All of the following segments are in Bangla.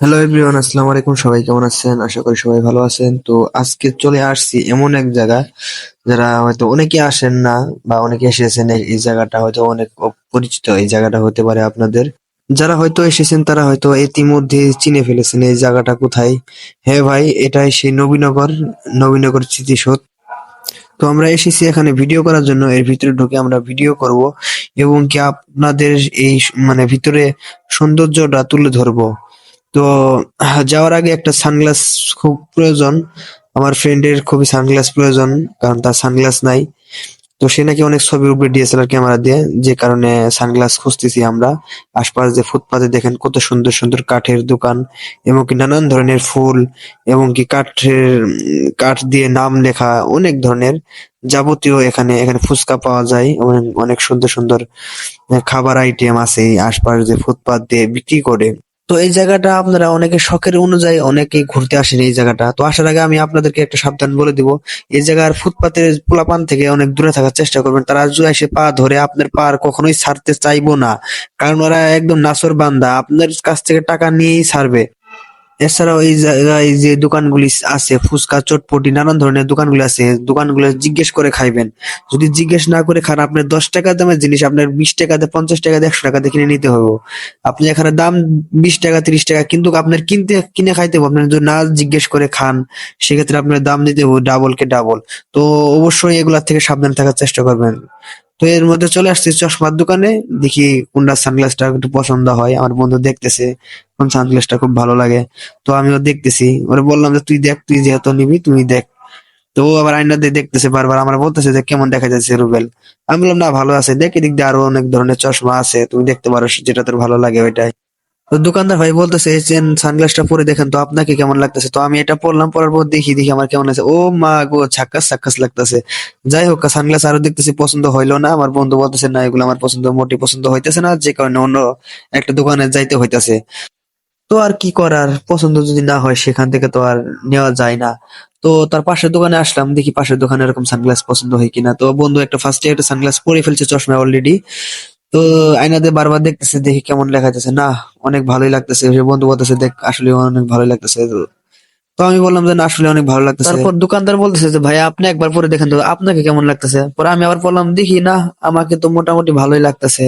হ্যালো এভরিওয়ান আসসালামু আলাইকুম। সবাই কেমন আছেন? আশা করি সবাই ভালো আছেন। তো আজকে চলে আসছি এমন এক জায়গা যারা হয়তো অনেকে আসেন না বা অনেকে এসেছেন, এই জায়গাটা হয়তো অনেক পরিচিত এই জায়গাটা হতে পারে আপনাদের। যারা হয়তো এসেছেন, তারা হয়তো ইতিমধ্যে চিনে ফেলেছেন এই জায়গাটা কোথায়। হ্যাঁ ভাই, এটাই সেই নবীনগর নবীনগর স্মৃতিসৌধ। তো আমরা এসেছি এখানে ভিডিও করার জন্য। এর ভিতরে ঢুকে আমরা ভিডিও করব এবং কি আপনাদের এই মানে ভিতরে সৌন্দর্যটা তুলে ধরবো। তো, যাওয়ার আগে একটা সানগ্লাস খুব প্রয়োজন। আমার ফ্রেন্ডের খুবই সানগ্লাস প্রয়োজন, কারণ তার সানগ্লাস নাই। তো সে নাকি অনেক ছবি উঠবে ডিএসএলআর ক্যামেরা দিয়ে, যে কারণে সানগ্লাস খুঁজতেছি আমরা। আশপাশ যে ফুটপাতে দেখেন কত সুন্দর সুন্দর কাঠের দোকান এবং কি নানান ধরনের ফুল এবং কি কাঠের, কাঠ দিয়ে নাম লেখা অনেক ধরনের যাবতীয় এখানে এখানে ফুচকা পাওয়া যায়। অনেক অনেক সুন্দর সুন্দর খাবার আইটেম আছে আশপাশ যে ফুটপাত দিয়ে বিক্রি করে। তো এই জায়গাটা আপনারা অনেকে শখের অনুযায়ী অনেকেই ঘুরতে আসেন এই জায়গাটা। তো আসার আগে আমি আপনাদেরকে একটা সাবধান বলে দিব, এই জায়গার ফুটপাতের পোলাপান থেকে অনেক দূরে থাকার চেষ্টা করবেন। তারা যদি এসে পা ধরে আপনার পা কখনোই ছাড়তে চাইব না। কারণ ওরা একদম নাসর বান্দা আপনার কাছ থেকে টাকা নিয়েই ছাড়বে। এছাড়াও এই জায়গায় যে দোকানগুলি আছে, ফুচকা, চটপটি, নানান ধরনের দোকানগুলি আছে, দোকানগুলো জিজ্ঞেস করে খাইবেন। যদি জিজ্ঞেস না করে খান, আপনার দশ টাকা দামের জিনিস, আপনার বিশ টাকা দিয়ে পঞ্চাশ টাকা দিয়ে একশো টাকা দিয়ে কিনে নিতে হবে। আপনি এখানে দাম বিশ টাকা, তিরিশ টাকা, কিন্তু আপনার কিনতে, কিনে খাইতে হবে। আপনার যদি না জিজ্ঞেস করে খান, সেক্ষেত্রে আপনার দাম দিতে হবে ডাবল কে ডাবল তো অবশ্যই এগুলার থেকে সাবধান থাকার চেষ্টা করবেন। তো এর মধ্যে চলে আসছি চশমার দোকানে। দেখি কোনটা সানগ্লাসটা একটু পছন্দ হয়, আমার বন্ধু দেখতেছে। সানগ্লাসটা খুব ভালো লাগে। তো আমিও দেখতেছি। ওরে বললাম যে, তুই দেখ, তুই যেহেতু নিবি, তুই দেখ। তো ও আবার আয়না দিয়ে দেখতেছে বারবার। আমার বলতেছে যে, কেমন দেখা যাচ্ছে রুবেল? আমি বললাম, না, ভালো আছে। দেখ, এদিক দিয়ে আরও অনেক ধরনের চশমা আছে। তুমি দেখতে পারো যেটা তোর ভালো লাগে ওইটাই। তো দোকানদার ভাই বলতেছে চেন সানগ্লাসটা পরে দেখেন তো, আপনাকে কেমন লাগতেছে? তো আমি এটা পরলাম, পরার পর দেখি দেখি আমার কেমন আছে। ও মা গো, ছাক্কাস ছাক্কাস লাগতেছে। যাই হোক সানগ্লাস আরও দেখতেছি, পছন্দ হইল না। আমার বন্ধু বলতেছে, না, এগুলো আমার পছন্দ, মোটেই পছন্দ হইতেছে না। যে কারণে অন্য একটা দোকানে যাইতে হইতাছে। তো আর কি করার? পছন্দ যদি না হয়, সেখান থেকে তো আর নেওয়া যায় না। তো তার পাশের দোকানে আসলাম, দেখি পাশের দোকানে এরকম সানগ্লাস পছন্দ হয় কিনা। তো বন্ধু একটা ফার্স্টে একটা সানগ্লাস পরে ফেলছে চশমা অলরেডি তো আয়নাতে বারবার দেখতেছে, দেখি কেমন লেখা যাচ্ছে না, অনেক ভালোই লাগতেছে। বন্ধু বলতেছে, দেখ, আসলে অনেক ভালোই লাগতেছে। তো আমি বললাম যে, না, আসলে অনেক ভালো লাগতেছে। তারপর দোকানদার বলতেছে যে, ভাই, আপনি একবার পরে দেখেন তো, আপনাকে কেমন লাগতেছে? পরে আমি আবার বললাম, দেখি না, আমাকে তো মোটামুটি ভালোই লাগতেছে।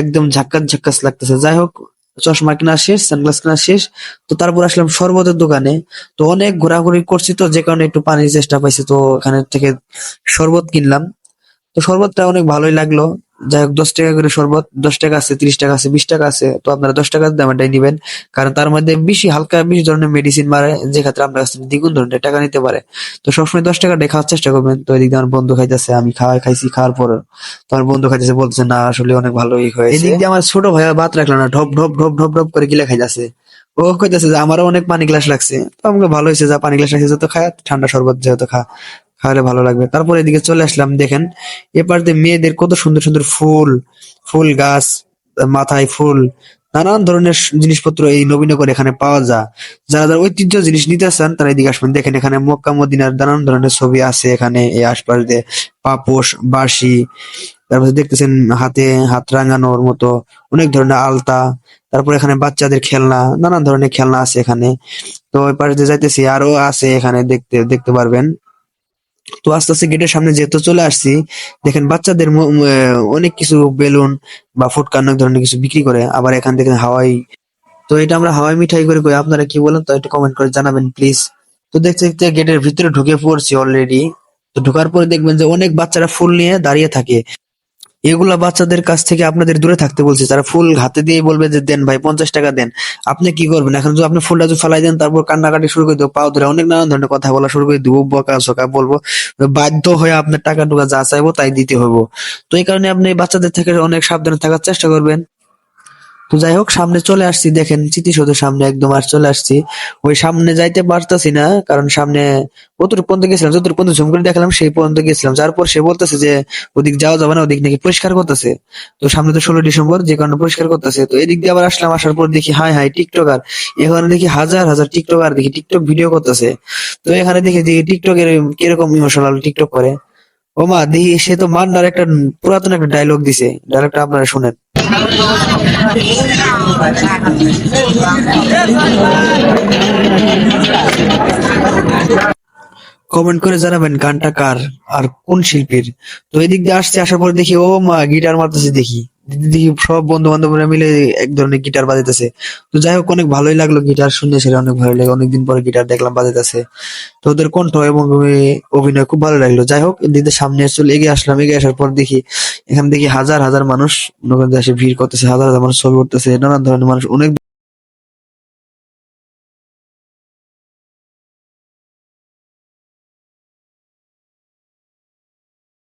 একদম ঝাক্কাস ঝাক্কাস লাগতেছে। যাই হোক চশমা কেনা শেষ সানগ্লাস কিনা শেষ, তো তারপর আসলাম শরবতের দোকানে। তো অনেক ঘোরাঘুরি করছি তো, যে কারণে একটু পানির চেষ্টা পাইছি, তো ওখানে থেকে শরবত কিনলাম। তো শরবতটা অনেক ভালোই লাগল। যাই হোক, দশ টাকা করে শরবত, দশ টাকা আছে, তিরিশ টাকা আছে, বিশ টাকা আছে, তো আপনারা দশ টাকার দামেরটাই নিবেন। কারণ তার মধ্যে বেশি, হালকা বেশি ধরনের মেডিসিন মারে, যে ক্ষেত্রে আপনার কাছ দ্বিগুণ ধরনের টাকা নিতে পারে। তো সবসময় দশ টাকা খাওয়ার চেষ্টা করবেন। তো এদিক দিয়ে আমার বন্ধু খাইতেছে, আমি খাওয়াই খাইছি, খাওয়ার পর তো আমার বন্ধু খাইতেছে, বলতেছে, না, আসলে অনেক ভালোই হয়েছে। এদিক দিয়ে আমার ছোট ভাইয়া ভাত রাখল না, ঢপ ঢপ ঢপ ঢপ ঢপ করে গিলে খাইতেছে। ও কইতেছে যে, আমারও অনেক পানি গ্লাস লাগছে। তো আমাকে ভালো হয়েছে, যা পানি গ্লাস লাগছে, যত খায় ঠান্ডা শরবত যেহেতু খা। খাওয়ালে ভালো লাগবে। তারপর এদিকে চলে আসলাম, দেখেন, এপার মেয়েদের কত সুন্দর সুন্দর ফুল ফুল গাছ, মাথায় ফুল, নানান ধরনের জিনিসপত্র এই নবীনগর এখানে পাওয়া যায়। যারা যারা ঐতিহ্য জিনিস নিতে চান তারা এদিকে আসবেন। দেখেন, এখানে মক্কা, মদিনার নানান ধরনের ছবি আছে এখানে, এই আশপাশ দিয়ে পাপোশ, বাঁশি, তারপরে দেখতেছেন হাতে হাত রাঙানোর মতো অনেক ধরনের আলতা, তারপর এখানে বাচ্চাদের খেলনা, নানান ধরনের খেলনা আছে এখানে। তো ওই যাইতেছি, আরও আছে এখানে দেখতে দেখতে পারবেন। তো আস্তে আস্তে গেটের সামনে যেহেতু চলে আসছি, দেখেন বাচ্চাদের অনেক কিছু বেলুন বা ফুটকা অনেক ধরনের কিছু বিক্রি করে, আবার এখান থেকে হাওয়াই। তো এটা আমরা হাওয়াই মিঠাই করে করি আপনারা কি বলেন তো একটু কমেন্ট করে জানাবেন প্লিজ তো দেখতে দেখতে গেটের ভিতরে ঢুকে পড়ছি অলরেডি তো ঢোকার পরে দেখবেন যে অনেক বাচ্চারা ফুল নিয়ে দাঁড়িয়ে থাকে। এগুলা বাচ্চাদের কাছ থেকে আপনাদের দূরে থাকতে বলছে। তারা ফুল হাতে দিয়ে বলবে যে, দেন ভাই, পঞ্চাশ টাকা দেন। আপনি কি করবেন? এখন যদি আপনি ফুলটা যদি ফেলাই দেন, তারপর কান্নাকাটি শুরু করে দেবো, পাও ধরে অনেক নানান ধরনের কথা বলা শুরু করে দেবো, বকা সকা বলব, বাধ্য হয়ে আপনার টাকা টুকা যা চাইব তাই দিতে হব তো এই কারণে আপনি বাচ্চাদের থেকে অনেক সাবধানে থাকার চেষ্টা করবেন। তো যাই হোক, সামনে চলে আসছি। দেখেন, স্মৃতিসৌধের সামনে একদম আর চলে আসছি। ওই সামনে যাইতে পারতাছি না, কারণ সামনে কতটুকু পর্যন্ত গেছিলাম, যতটুকু পর্যন্ত ঝুম করে দেখলাম, সেই পর্যন্ত গেছিলাম। যারপর সে বলতেছে যে, ওদিক যাওয়া যাবে না, ওদিক নাকি পরিষ্কার করতেছে। তো সামনে তো ষোলো ডিসেম্বর, যে কারণে পরিষ্কার করতেছে। তো এদিক দিয়ে আবার আসলাম, আসার পর দেখি হাই হাই টিকটকার। এখানে দেখি হাজার হাজার টিকটকার, দেখি টিকটক ভিডিও করতেছে। তো এখানে দেখি যে, টিকটকের কীরকম ইমোশনাল টিকটক করে। ও মা দেখি, সে তো মান্নার একটা পুরাতন একটা ডায়লগ দিছে। ডায়লগটা আপনারা শুনেন। কমেন্ট করে জানাবেন গানটা কার আর কোন শিল্পীর। তো এদিক দিয়ে আসছে, আসার পরে দেখি, ও মা, গিটার মারতেছে দেখি দেখি। সব বন্ধু বান্ধবরা মিলে এক ধরনের গিটার বাজাইতেছে। তো যাই হোক অনেক ভালোই লাগল গিটার শুনে, সেটা অনেক ভালো লাগে। অনেকদিন পরে গিটার দেখলাম বাজাইতেছে। তো ওদের কণ্ঠ এবং অভিনয় খুব ভালো লাগল। যাই হোক এদিকে সামনে চলে এগিয়ে আসলাম। এগিয়ে আসার পর দেখি, এখান দেখি হাজার হাজার মানুষ মনে করেন ভিড় করতেছে, হাজার হাজার মানুষ ছবি করতেছে নানান ধরনের মানুষ, অনেক